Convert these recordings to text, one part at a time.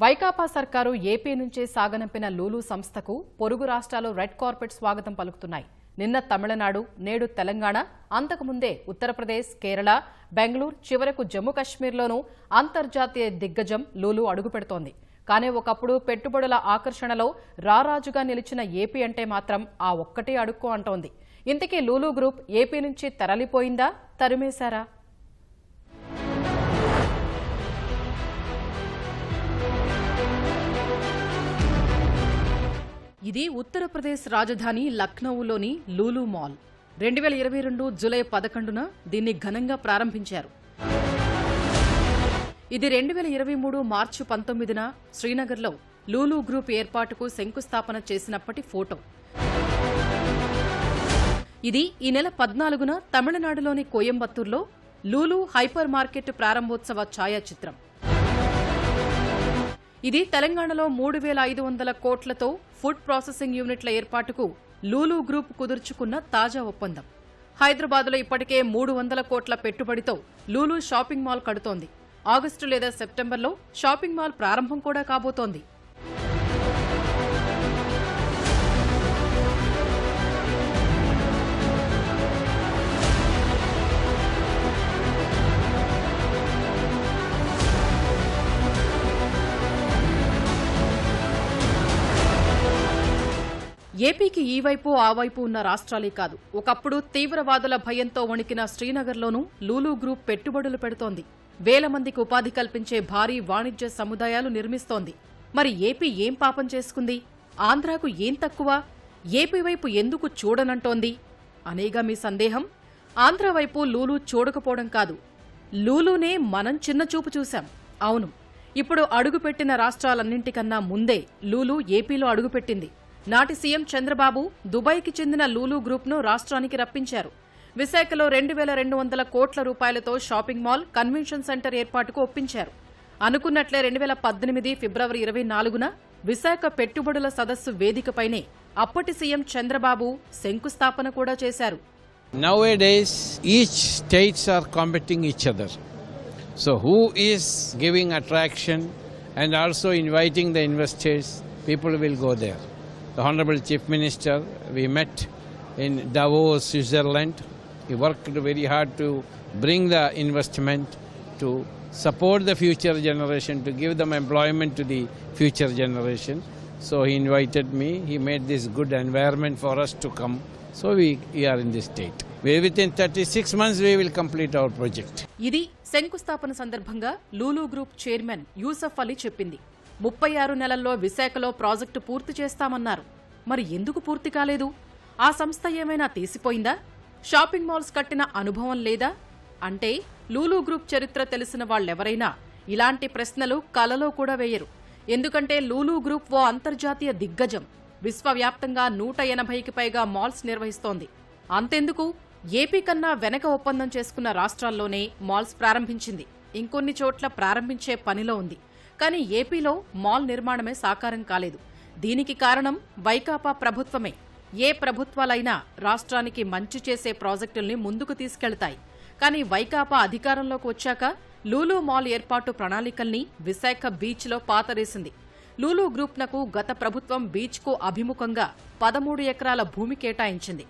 వైకాపా సర్కారు ఏపీ నుంచే సాగనంపిన లూలు సంస్థకు పొరుగు రాష్ట్రాలు రెడ్ కార్పెట్ స్వాగతం పలుకుతున్నాయి. నిన్న తమిళనాడు నేడు తెలంగాణ అంతకుముందే ఉత్తరప్రదేశ్ కేరళ బెంగళూరు చివరకు జమ్మూ కాశ్మీర్లోనూ అంతర్జాతీయ దిగ్గజం లూలు అడుగుపెడుతోంది. కానీ ఒకప్పుడు పెట్టుబడుల ఆకర్షణలో రారాజుగా నిలిచిన ఏపీ అంటే మాత్రం ఆ ఒక్కటే అడుక్కో అంటోంది. ఇంతకీ లూలు గ్రూప్ ఏపీ నుంచి తరలిపోయిందా తరిమేశారా? ఇది ఉత్తరప్రదేశ్ రాజధాని లక్నౌలోని లూలు మాల్. రెండు వేల ఇరవై రెండు జూలై పదకొండున దీన్ని ఘనంగా ప్రారంభించారు. ఇది రెండు వేల ఇరవై మూడు మార్చి పంతొమ్మిదిన శ్రీనగర్లో లూలు గ్రూప్ ఏర్పాటుకు శంకుస్థాపన చేసినప్పటి ఫోటో. ఇది ఈ నెల పద్నాలుగున తమిళనాడులోని కోయంబత్తూర్లో లూలు హైపర్ మార్కెట్ ప్రారంభోత్సవ ఛాయాచిత్రం. ఇది తెలంగాణలో మూడు వేల ఐదు వందల కోట్లతో ఫుడ్ ప్రాసెసింగ్ యూనిట్ల ఏర్పాటుకు లూలు గ్రూప్ కుదుర్చుకున్న తాజా ఒప్పందం. హైదరాబాద్లో ఇప్పటికే మూడు వందల కోట్ల పెట్టుబడితో లూలు షాపింగ్ మాల్ కడుతోంది. ఆగస్టు లేదా సెప్టెంబర్లో షాపింగ్ మాల్ ప్రారంభం కూడా కాబోతోంది. ఏపీకి ఈ వైపు ఆ వైపు ఉన్న రాష్ట్రాలే కాదు. ఒకప్పుడు తీవ్రవాదుల భయంతో వణికిన శ్రీనగర్లోనూ లూలు గ్రూప్ పెట్టుబడులు పెడుతోంది. వేల మందికి ఉపాధి కల్పించే భారీ వాణిజ్య సముదాయాలు నిర్మిస్తోంది. మరి ఏపీ ఏం పాపం చేసుకుంది? ఆంధ్రాకు ఏం తక్కువ? ఏపీ వైపు ఎందుకు చూడనంటోంది? అనేగా మీ సందేహం? ఆంధ్ర వైపు లూలు చూడకపోవడం కాదు. లూలునే మనం చిన్నచూపు చూశాం. అవును. ఇప్పుడు అడుగుపెట్టిన రాష్ట్రాలన్నింటికన్నా ముందే లూలు ఏపీలో అడుగుపెట్టింది. నాటి సీఎం చంద్రబాబు దుబాయ్కి చెందిన లూలు గ్రూప్ను రాష్ట్రానికి రప్పించారు విశాఖలో రెండు వేల రెండు వందల కోట్ల రూపాయలతో షాపింగ్ మాల్ కన్వెన్షన్ సెంటర్ ఏర్పాటుకు ఒప్పించారు అనుకున్నట్లే రెండు వేల పద్దెనిమిది ఫిబ్రవరి ఇరవై నాలుగున విశాఖ పెట్టుబడుల సదస్సు వేదికపైనే అప్పటి సీఎం చంద్రబాబు శంకుస్థాపన కూడా చేశారు Nowadays, each states are competing each other. So, who is giving attraction and also inviting the investors? People will go there. The Honorable Chief Minister, we met in Davos, Switzerland. He worked very hard to bring the investment to support the future generation, to give them employment to the future generation. So he invited me. He made this good environment for us to come. So we, we are in this state. We, within 36 months, we will complete our project. ఇది శంకుస్థాపన సందర్భంగా Lulu group chairman Yusuf Ali చెప్పింది ముప్పై ఆరు నెలల్లో విశాఖలో project పూర్తి చేస్తామన్నారు. మరి ఎందుకు పూర్తి కాలేదు? ఆ సంస్థ ఏమైనా తీసిపోయిందా? షాపింగ్ మాల్స్ కట్టిన అనుభవం లేదా? అంటే లూలు గ్రూప్ చరిత్ర తెలిసిన వాళ్ళెవరైనా ఇలాంటి ప్రశ్నలు కలలో కూడా వేయరు. ఎందుకంటే లూలు గ్రూప్ ఓ అంతర్జాతీయ దిగ్గజం. విశ్వవ్యాప్తంగా నూట ఎనభైకి పైగా మాల్స్ నిర్వహిస్తోంది. అంతెందుకు? ఏపీ కన్నా వెనక ఒప్పందం చేసుకున్న రాష్ట్రాల్లోనే మాల్స్ ప్రారంభించింది. ఇంకొన్ని చోట్ల ప్రారంభించే పనిలో ఉంది. కానీ ఏపీలో మాల్ నిర్మాణమే సాకారం కాలేదు. దీనికి కారణం వైకాపా ప్రభుత్వమే. ఏ ప్రభుత్వాలైనా రాష్ట్రానికి మంచి చేసే ప్రాజెక్టుల్ని ముందుకు తీసుకెళ్తాయి. కానీ వైకాపా అధికారంలోకి వచ్చాక లూలూ మాల్ ఏర్పాటు ప్రణాళికల్ని విశాఖ బీచ్లో పాతరేసింది. లూలూ గ్రూప్నకు గత ప్రభుత్వం బీచ్కు అభిముఖంగా పదమూడు ఎకరాల భూమి కేటాయించింది.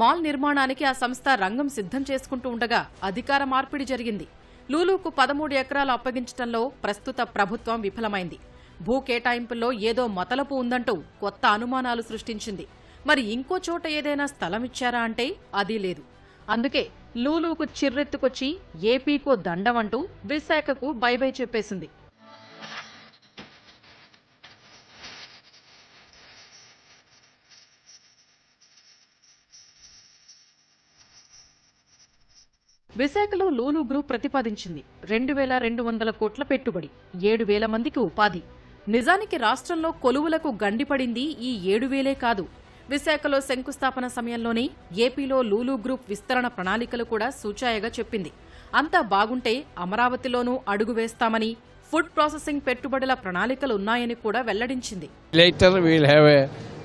మాల్ నిర్మాణానికి ఆ సంస్థ రంగం సిద్ధం చేసుకుంటూ ఉండగా అధికార మార్పిడి జరిగింది. లూలూకు పదమూడు ఎకరాలు అప్పగించడంలో ప్రస్తుత ప్రభుత్వం విఫలమైంది. భూ కేటాయింపుల్లో ఏదో మతలపు ఉందంటూ కొత్త అనుమానాలు సృష్టించింది. మరి ఇంకో చోట ఏదైనా స్థలం ఇచ్చారా అంటే అది లేదు. అందుకే లూలూకు చిర్రెత్తుకొచ్చి ఏపీకో దండమంటూ విశాఖకు బై బై చెప్పేసింది. విశాఖలో లూలు గ్రూప్ ప్రతిపాదించింది రెండు వేల రెండు వందల కోట్ల పెట్టుబడి ఏడు వేల మందికి ఉపాధి నిజానికి రాష్ట్రంలో కొలువులకు గండిపడింది ఈ ఏడు వేలే కాదు విశాఖలో శంకుస్థాపన సమయంలోనే ఏపీలో లూలు గ్రూప్ విస్తరణ ప్రణాళికలు కూడా సూచాయగా చెప్పింది అంతా బాగుంటే అమరావతిలోనూ అడుగు వేస్తామని ఫుడ్ ప్రాసెసింగ్ పెట్టుబడుల ప్రణాళికలు ఉన్నాయని కూడా వెల్లడించింది Later, we have a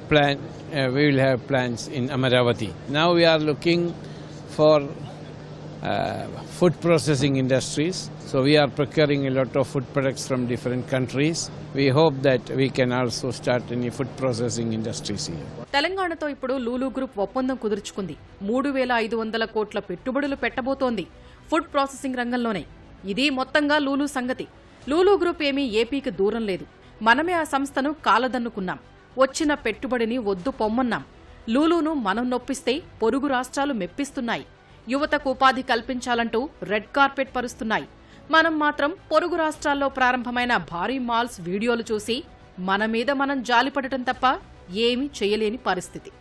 plan. Uh, we will have plans in Amaravati. Now we are looking for uh, food processing industries. So we are procuring a lot of food products from different countries. We hope that we can also start any food processing industries here. తెలంగాణతో ఇప్పుడు Lulu group ఒప్పందం కుదుర్చుకుంది. మూడు వేల ఐదు వందల కోట్ల పెట్టుబడులు పెట్టబోతోంది food processing రంగంలోనే. ఇది మొత్తంగా లూలు సంగతి. లూలు గ్రూప్ ఏమీ ఏపీకి దూరం లేదు. మనమే ఆ సంస్థను కాలదన్నుకున్నాం. వచ్చిన పెట్టుబడిని వద్దు పొమ్మన్నాం. లూలును మనం నొప్పిస్తే పొరుగు రాష్ట్రాలు మెప్పిస్తున్నాయి. యువతకు ఉపాధి కల్పించాలంటూ రెడ్ కార్పెట్ పరుస్తున్నాయి. మనం మాత్రం పొరుగు రాష్ట్రాల్లో ప్రారంభమైన భారీ మాల్స్ వీడియోలు చూసి మన మీద మనం జాలిపడటం తప్ప ఏమీ చేయలేని పరిస్థితి.